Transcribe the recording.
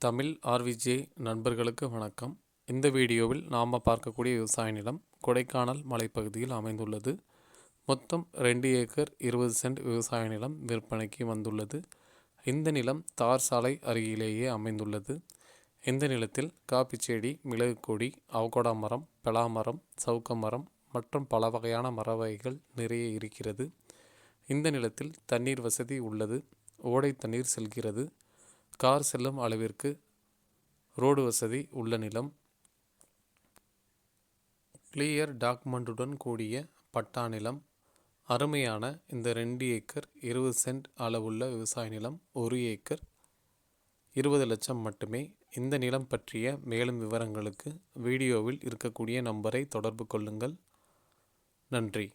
தமிழ் ஆர்விஜே நண்பர்களுக்கு வணக்கம். இந்த வீடியோவில் நாம் பார்க்கக்கூடிய விவசாய நிலம் கொடைக்கானல் மலைப்பகுதியில் அமைந்துள்ளது. மொத்தம் ரெண்டு ஏக்கர் இருபது சென்ட் விவசாய நிலம் விற்பனைக்கு வந்துள்ளது. இந்த நிலம் தார் சாலை அருகிலேயே அமைந்துள்ளது. இந்த நிலத்தில் காப்பி செடி மிளகு கொடி அவகோடா மரம் பலாமரம் சவுக்க மரம் மற்றும் பல வகையான மர வகைகள் நிறைய இருக்கிறது. இந்த நிலத்தில் தண்ணீர் வசதி உள்ளது. ஓடை தண்ணீர் செல்கிறது. கார் செல்லும் அளவிற்கு ரோடு வசதி உள்ள நிலம். கிளியர் டாக்குமெண்ட்டுடன் கூடிய பட்டா நிலம். அருமையான இந்த ரெண்டு ஏக்கர் இருபது சென்ட் அளவுள்ள விவசாய நிலம் ஒரு ஏக்கர் இருபது லட்சம் மட்டுமே. இந்த நிலம் பற்றிய மேலும் விவரங்களுக்கு வீடியோவில் இருக்கக்கூடிய நம்பரை தொடர்பு கொள்ளுங்கள். நன்றி.